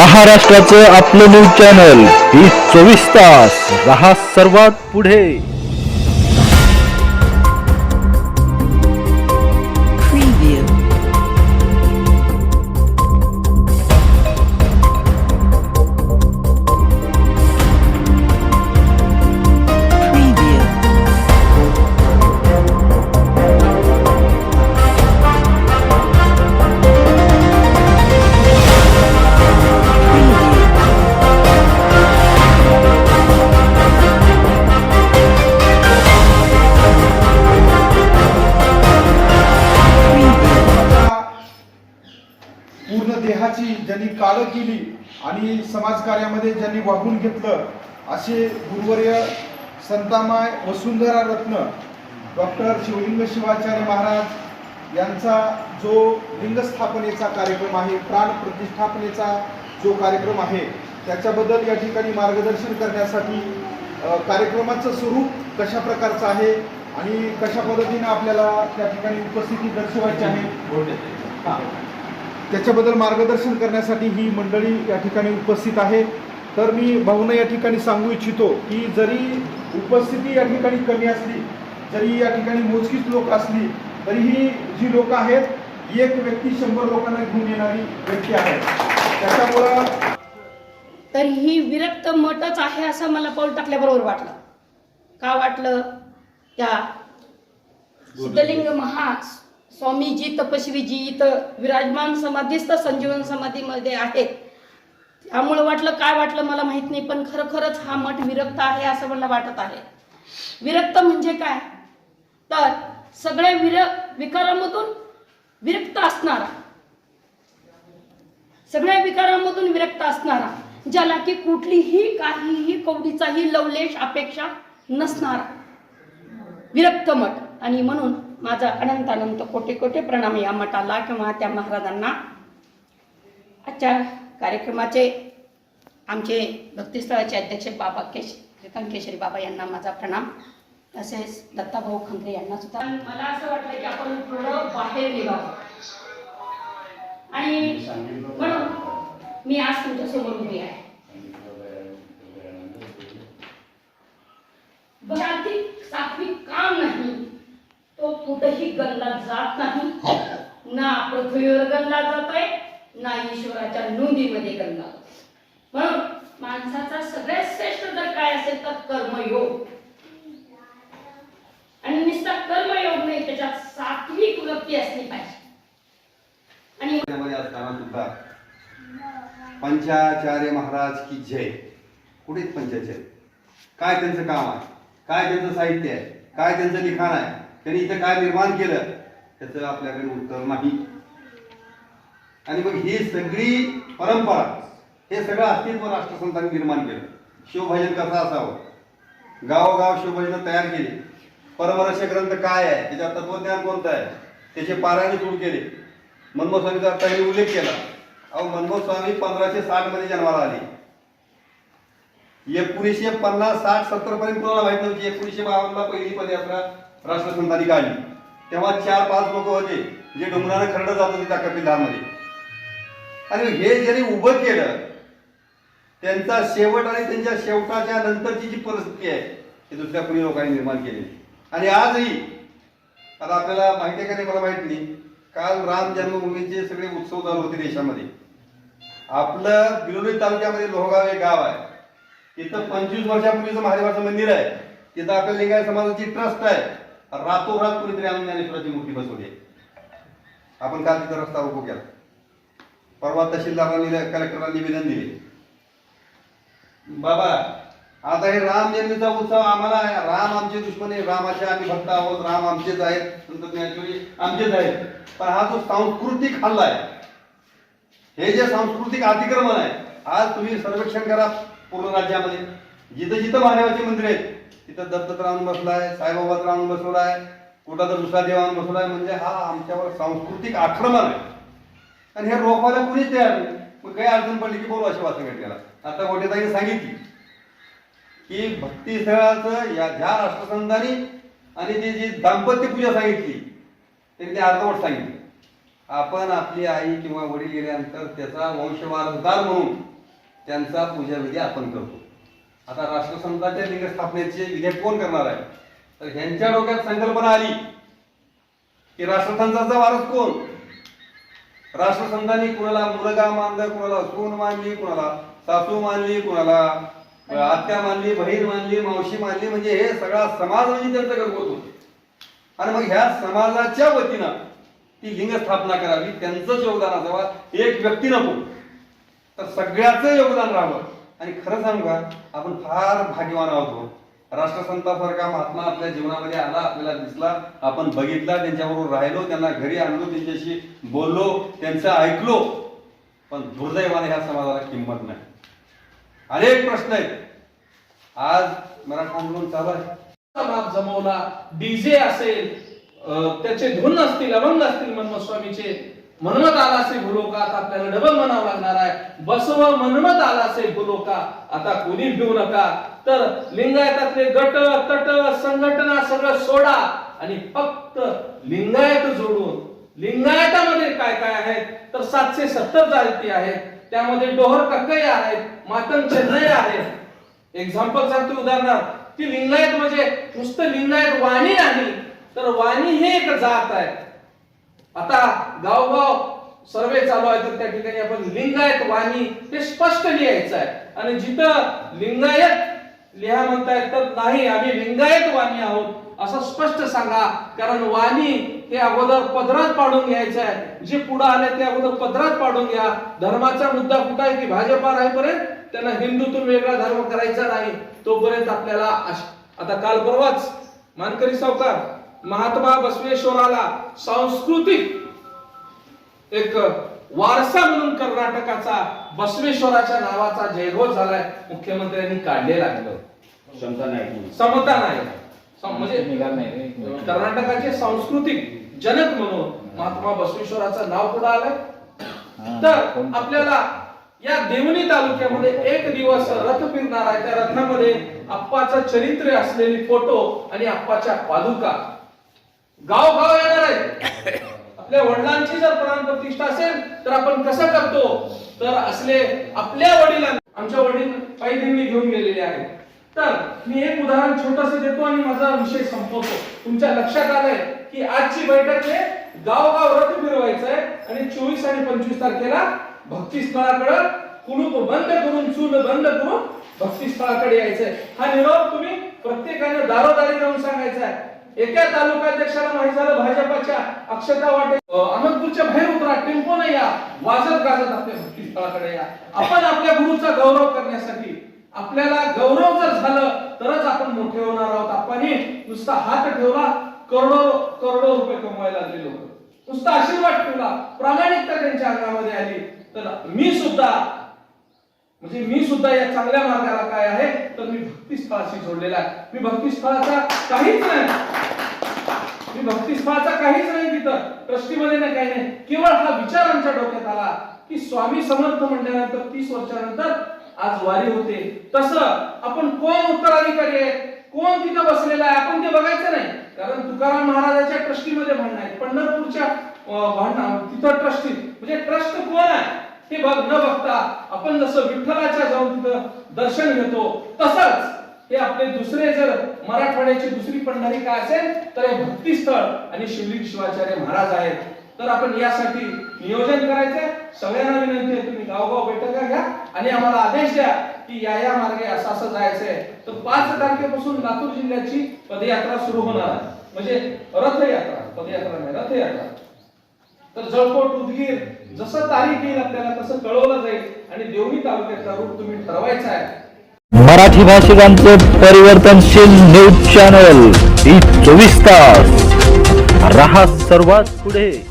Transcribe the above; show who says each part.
Speaker 1: महाराष्ट्राचं आपलं news channel ही चोवीस तास. रहा सर्वात पुढे.
Speaker 2: काळं केली आणि समाजकार्यामध्ये ज्यांनी वाहून घेतलं असे गुरुवर्य संतामाय वसुंधरा रत्न डॉक्टर शिवलिंग शिवाचार्य महाराज यांचा जो लिंगस्थापनेचा कार्यक्रम आहे प्राण प्रतिष्ठापनेचा जो कार्यक्रम आहे त्याच्याबद्दल या ठिकाणी मार्गदर्शन करण्यासाठी कार्यक्रमाचं स्वरूप कशा प्रकारचं आहे आणि कशा पद्धतीनं आपल्याला त्या ठिकाणी उपस्थिती दर्शवायची आहे? हां. त्याच्याबद्दल मार्गदर्शन करण्यासाठी ही मंडळी या ठिकाणी उपस्थित आहे. तर मी भाऊनं या ठिकाणी सांगू इच्छितो की जरी उपस्थिती या ठिकाणी कमी असली जरी या ठिकाणी मोजकीच लोक असली तरीही जी लोक आहेत एक व्यक्ती शंभर लोकांना घेऊन येणारी व्यक्ती आहे. त्याच्यामुळं
Speaker 3: तर ही विरक्त मठच आहे असं मला पाऊल टाकल्याबरोबर वाटलं. का वाटलं? त्या सिद्धलिंग महा स्वामीजी तपस्वीजी इथं विराजमान समाधीस्थ संजीवन समाधीमध्ये आहेत. त्यामुळं वाटलं काय वाटलं मला माहीत नाही पण खरोखरच हा मठ विरक्त आहे असं मला वाटत आहे. विरक्त म्हणजे काय? तर सगळे विर विकारामधून विरक्त असणारा सगळ्या विकारामधून विरक्त असणारा ज्याला की कुठलीही काहीही कवडीचाही लवलेश अपेक्षा नसणारा विरक्त मठ. आणि म्हणून माझा अनंत अनंत कोटी कोटी प्रणाम या मठाला किंवा त्या महाराजांना. आजच्या कार्यक्रमाचे आमचे भक्तिस्थळाचे अध्यक्ष बाबा केश प्रीतम केशरी बाबा यांना माझा प्रणाम. तसेच दत्ताभाऊ खंद्रे यांना सुद्धा. मला असं वाटलं की आपण थोडं बाहेर निघावं. आणि म्हणून मी आज तुमच्यासमोर उभी आहे जागतिक सात्विक काम नाही तो कुठेही गणला जात नाही. ना पृथ्वीवर गणला आहे ना ईश्वराच्या नोंदीमध्ये गणला म्हणून माणसाचा सगळ्यात श्रेष्ठ जर काय असेल तर कर्मयोग. आणि नुसता कर्मयोग नाही त्याच्यात सात्विक वृत्ती असली पाहिजे. आणि
Speaker 4: असताना सुद्धा पंचाचार्य महाराज की जय. कुठे पंचाचार्य? काय त्यांचं काम आहे? काय त्यांचं साहित्य आहे? काय त्यांचं लिखाण आहे? त्यांनी इथं काय निर्माण केलं त्याचं आपल्याकडे उत्तर नाही. आणि मग ही सगळी परंपरा हे सगळं अस्तित्व राष्ट्रसंतांनी निर्माण केलं. शिवभजन कसं असावं? गावोगाव शिवभजन तयार केली. परमरस्य ग्रंथ काय आहे? त्याच्यात तत्वज्ञान कोणतं आहे? त्याचे पारायण सुरू केले. मनमोहन स्वामीचा त्यांनी उल्लेख केला. अहो मनमोहन स्वामी पंधराशे साठमध्ये जन्माला आले. एकोणीसशे पन्नास साठ सत्तर पर्यंत कोणाला माहीत नव्हती? एकोणीसशे बावन्नला पहिली पदयात्रा राष्ट्रसंतांनी काढली तेव्हा चार पाच लोक होते जे डोंगरानं खरडत जात होते त्या कपिलधारमध्ये आणि हे ज्यांनी उभं केलं त्यांचा शेवट आणि त्यांच्या शेवटाच्या नंतरची जी परिस्थिती आहे ती दुसऱ्या कुणी लोकांनी निर्माण केली आणि आजही आता आपल्याला माहिती आहे का नाही मला माहीत नाही काल राम जन्मभूमीचे सगळे उत्सव चालू होते देशामध्ये. आपलं बिलोली तालुक्यामध्ये लोहगाव एक गाव आहे. तिथं पंचवीस वर्षापूर्वीचं महादेवाचं मंदिर आहे. तिथं आपल्या लिंगायत समाजाची ट्रस्ट आहे. रातोरात कुणीतरी आणून ज्ञानेश्वराची मूर्ती बसवली आहे. आपण काल तिथं रस्ता रोको केला. परवा तहसीलदारांनी कलेक्टरला निवेदन दिले. बाबा आता हे राम जन्मीचा उत्सव आम्हाला राम आमचे दुश्मन आहे. रामाचे आम्ही भक्त आहोत. राम आमचेच आहेत. संत ज्ञानेश्वरी आमचेच आहेत. पण हा जो सांस्कृतिक हल्ला आहे हे जे सांस्कृतिक अतिक्रमण आहे आज तुम्ही सर्वेक्षण करा पूर्ण राज्यामध्ये. जिथं जिथं महादेवाचे मंदिर आहेत तिथं दत्तत्र राहून बसलाय साईबाबात्र राहून बसवलाय कुठं तर दुसरा देवान बसवलाय म्हणजे हा आमच्यावर सांस्कृतिक आक्रमण आहे. आणि हे रोखवायला कुणीच तयार नाही. मग काही अडचण पडली की बोलू अशी वाचन घटनेला. आता गोटेताईने सांगितली की भक्ती स्थळाचं या ह्या राष्ट्रसंतांनी आणि ती जी दाम्पत्य पूजा सांगितली त्यांनी ते अर्धवट सांगितली. आपण आपली आई किंवा वडील गेल्यानंतर त्याचा वंशवारसदार म्हणून त्यांचा पूजाविधी आपण करतो. आता राष्ट्रसंताच्या लिंग स्थापनेचे विधेयक कोण करणार आहे? तर ह्यांच्या डोक्यात संकल्पना आली की राष्ट्रसंताचा वारस कोण? राष्ट्रसंतांनी कुणाला मुलगा मानलं कुणाला सून मानली कुणाला सासू मानली कुणाला आत्या मानली बहीण मानली मावशी मानली म्हणजे हे सगळा समाज म्हणजे त्यांचं घरगोत होतो. आणि मग ह्या समाजाच्या वतीनं ती लिंग स्थापना करावी त्यांचंच योगदान असावं एक व्यक्ती नको. तर सगळ्याचं योगदान राहावं. आणि खरं सांगू का आपण फार भाग्यवान आहोत हो. राष्ट्रसंता राष्ट्रसंतासारखा महात्मा आपल्या जीवनामध्ये आला आपल्याला दिसला. आपण बघितला त्यांच्याबरोबर राहिलो त्यांना घरी आणलो त्यांच्याशी बोललो त्यांचं ऐकलो. पण दुर्दैवाने ह्या समाजाला किंमत नाही. अनेक प्रश्न आहेत. आज मराठा आंदोलन चालू आहे.
Speaker 5: जमवला डीजे असेल त्याचे धुन असतील अभंग असतील मन्मथ स्वामीचे आला असे भुलोका आता आपल्याला डबल म्हणावं लागणार आहे. बसव मनमत आला असे भुलोका आता कोणी भिवू नका. तर लिंगायतातले गट तट संघटना सगळं सोडा आणि फक्त लिंगायत जोडून लिंगायतामध्ये काय काय आहेत? तर सातशे सत्तर जाती आहेत. त्यामध्ये डोहर कक्कई आहेत मातंग चेन्नई आहेत. एक्झाम्पल सांगतो उदाहरणार्थ ती लिंगायत म्हणजे नुसतं लिंगायत वाणी नाही तर वाणी हे एक जात आहे. आता गावगाव सर्वे चालू आहे तर त्या ठिकाणी आपण लिंगायत वाणी हे स्पष्ट लिहायचं आहे. आणि जिथं लिंगायत लिहा म्हणतायत तर नाही आम्ही लिंगायत वाणी आहोत असं स्पष्ट सांगा. कारण वाणी हे अगोदर पदरात पाडून घ्यायचं आहे. जे पुढे आले ते अगोदर पदरात पाडून घ्या. धर्माचा मुद्दा कुठं आहे की भाजपा राहीपर्यंत त्यांना हिंदूतून वेगळा धर्म करायचा नाही तोपर्यंत आपल्याला आता काल परवाच मानकरी सावकार महात्मा बसवेश्वराला सांस्कृतिक एक वारसा म्हणून कर्नाटकाचा बसवेश्वराच्या नावाचा जयघोष झालाय मुख्यमंत्र्यांनी काढले लागलं. समता नाही म्हणजे कर्नाटकाचे सांस्कृतिक जनक म्हणून महात्मा बसवेश्वराचं नाव पुढे आलं तर आपल्याला या देवणी तालुक्यामध्ये एक दिवस रथ फिरणार आहे. त्या रथामध्ये आप्पाचं चरित्र असलेली फोटो आणि आप्पाच्या पादुका गाव गाव येणार आहे. आपल्या वडिलांची जर प्राण प्रतिष्ठा असेल तर आपण कसं करतो? तर असले आपल्या वडिलांना आमच्या वडील काही घेऊन गेलेले आहेत. तर मी एक उदाहरण छोटस देतो आणि माझा विषय संपवतो. तुमच्या लक्षात आलंय की आजची बैठक हे गावगाव रथ फिरवायचं आहे आणि चोवीस आणि पंचवीस तारखेला भक्ती स्थळाकडे कुलूप बंद करून चूल बंद करून भक्ती स्थळाकडे यायचंय. हा निरोप तुम्ही प्रत्येकाने दारोदारी जाऊन सांगायचा आहे. एका तालुकाध्यक्षाला माहीत झालं भाजपाच्या अक्षता वाटे अनंतपूरच्या अहमदपूरच्या बाहेर उतरा टेम्पो नाही या वाजत गाजत आपल्या भक्तीस्थळाकडे या. आपण आपल्या गुरुचा गौरव करण्यासाठी आपल्याला गौरव जर झालं तरच आपण मोठे होणार आहोत. आपण नुसता हात ठेवला करोडो करोडो रुपये कमवायला लागले लोक. नुसता आशीर्वाद ठेवला प्रामाणिकता त्यांच्या अंगामध्ये आली तर मी सुद्धा म्हणजे मी सुद्धा या चांगल्या मार्गाला काय आहे तर मी भक्तीस्थळाशी जोडलेला आहे. मी भक्ती स्थळाचा काहीच नाही. की भक्तिस्थळाचा काहीच नाही तिथं. ट्रस्टीमध्ये नाही काही नाही. केवळ हा विचार आमच्या डोक्यात आला की स्वामी समर्थ म्हटल्यानंतर तीस वर्षानंतर आज वारी होते. तसं आपण कोण उत्तराधिकारी आहे कोण तिथं बसलेला आहे? आपण ते बघायचं नाही. कारण तुकाराम महाराजाच्या ट्रस्टीमध्ये भांडण आहे. पंढरपूरच्या अं, भांडण तिथं ट्रस्टी म्हणजे ट्रस्ट कोण आहे? हे बघ न बघता आपण जसं विठ्ठलाच्या जाऊन तिथं दर्शन घेतो तसंच हे आपले दुसरे जर मराठवाड्याची दुसरी पंढरी काय असेल तर हे भक्तीस्थळ आणि शिवलिंग शिवाचार्य महाराज आहेत. तर आपण यासाठी नियोजन करायचं सगळ्यांना विनंती आहे तुम्ही गावगाव बैठका घ्या आणि आम्हाला आदेश द्या की या या मार्गे असं असं जायचंय. तर पाच तारखेपासून लातूर जिल्ह्याची पदयात्रा सुरू होणार आहे. म्हणजे रथयात्रा पदयात्रा नाही रथयात्रा. तर जळकोट उदगीर जसं तारीख येईल आपल्याला तसं कळवलं जाईल. आणि देवणी तालुक्याचा रूट तुम्ही ठरवायचा आहे.
Speaker 1: मराठी भाषिकांचं परिवर्तनशील न्यूज चॅनल ही चोवीस तास. रहा सर्वात पुढे.